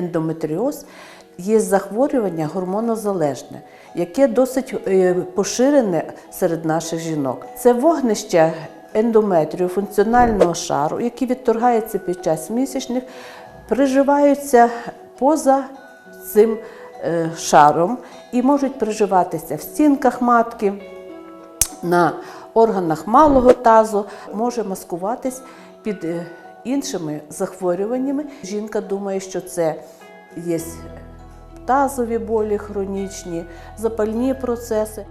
ендометріоз є захворювання гормонозалежне, яке досить е, поширене серед наших жінок. Це вогнище ендометрію, функціонального шару, які відторгаються під час місячних, приживаються поза цим е, шаром і можуть приживатися в стінках матки, на органах малого тазу, може маскуватись під е, іншими захворюваннями. Жінка думає, що це є тазові болі хронічні, запальні процеси.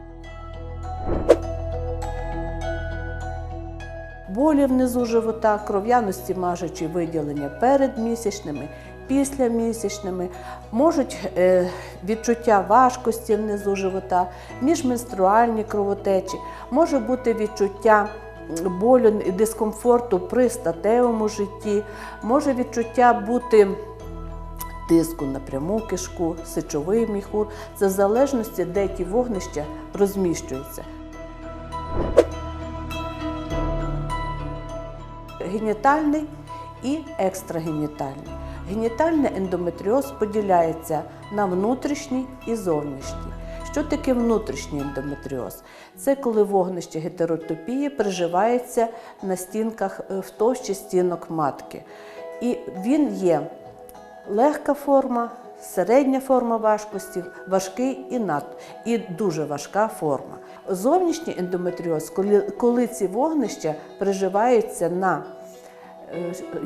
Болі внизу живота, кров'яності мажучі виділення перед місячними, після можуть е, відчуття важкості внизу живота, міжменструальні кровотечі, може бути відчуття болю і дискомфорту при статевому житті, може відчуття бути тиску на пряму кишку, сечовий міхур. Це в залежності, де ті вогнища розміщуються. генітальний і екстрагенітальний. Генітальний ендометріоз поділяється на внутрішній і зовнішній. Що таке внутрішній ендометріоз? Це коли вогнище гетеротопії приживається на стінках е, в товщі стінок матки. І він є легка форма, середня форма важкості, важкий і над, і дуже важка форма. Зовнішній ендометріоз, коли, коли ці вогнища приживаються на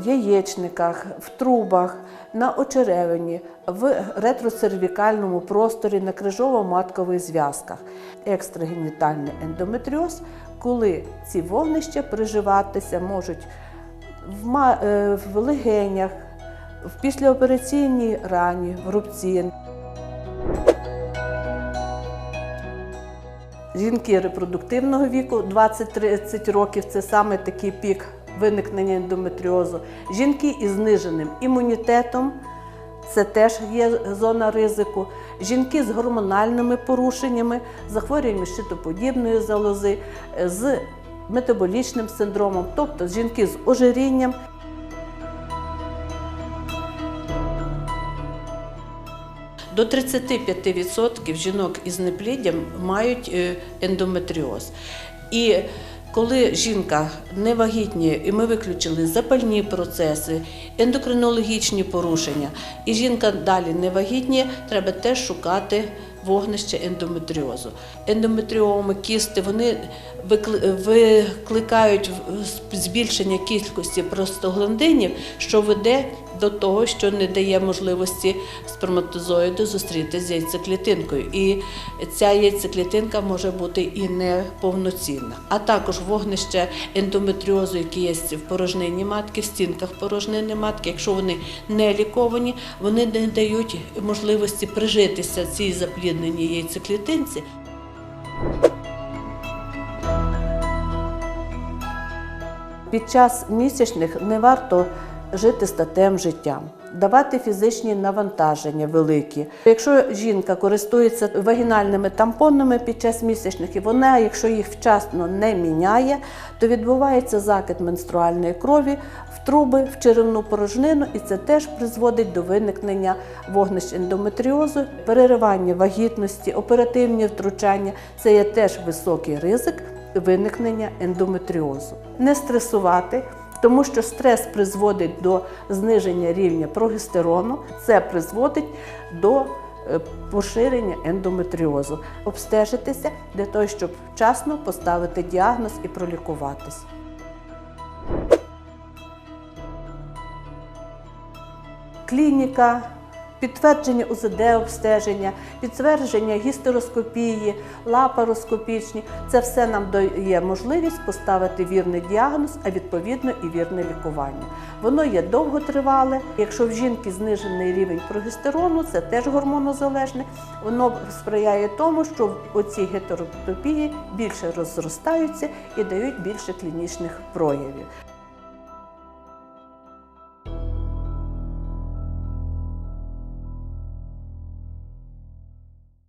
яєчниках, в трубах, на очеревині, в ретроцервікальному просторі, на крижово-маткових зв'язках. Екстрагенітальний ендометріоз, коли ці вогнища приживатися можуть в, е, в легенях, в післяопераційній рані, в рубці. Жінки репродуктивного віку 20-30 років це саме такий пік виникнення ендометріозу. Жінки із зниженим імунітетом це теж є зона ризику. Жінки з гормональними порушеннями, захворюваннями щитоподібної залози, е, з метаболічним синдромом, тобто жінки з ожирінням. До 35% жінок із непліддям мають е, ендометріоз. І коли жінка не вагітніє, і ми виключили запальні процеси, ендокринологічні порушення, і жінка далі не вагітніє, треба теж шукати вогнище ендометріозу. Ендометріоми, кісти, вони викликають збільшення кількості простагландинів, що веде до того, що не дає можливості сперматозоїду зустрітися з яйцеклітинкою. І ця яйцеклітинка може бути і неповноцінна. А також вогнище ендометріозу, які є в порожнині матки, в стінках порожнини матки, якщо вони не ліковані, вони не дають можливості прижитися цій заплідненій яйцеклітинці. Під час місячних не варто жити статевим життям, давати фізичні навантаження великі. Якщо жінка користується вагінальними тампонами під час місячних, і вона, якщо їх вчасно не міняє, то відбувається закид менструальної крові в труби, в черевну порожнину, і це теж призводить до виникнення вогнищ ендометріозу, переривання вагітності, оперативні втручання це є теж високий ризик виникнення ендометріозу. Не стресувати, тому що стрес призводить до зниження рівня прогестерону, це призводить до е, поширення ендометріозу. Обстежитися для того, щоб вчасно поставити діагноз і пролікуватись. клініка, підтвердження УЗД-обстеження, підтвердження гістероскопії, лапароскопічні. Це все нам дає можливість поставити вірний діагноз, а відповідно і вірне лікування. Воно є довготривале. Якщо в жінки знижений рівень прогестерону, це теж гормонозалежне, воно сприяє тому, що оці гетеротопії більше розростаються і дають більше клінічних проявів.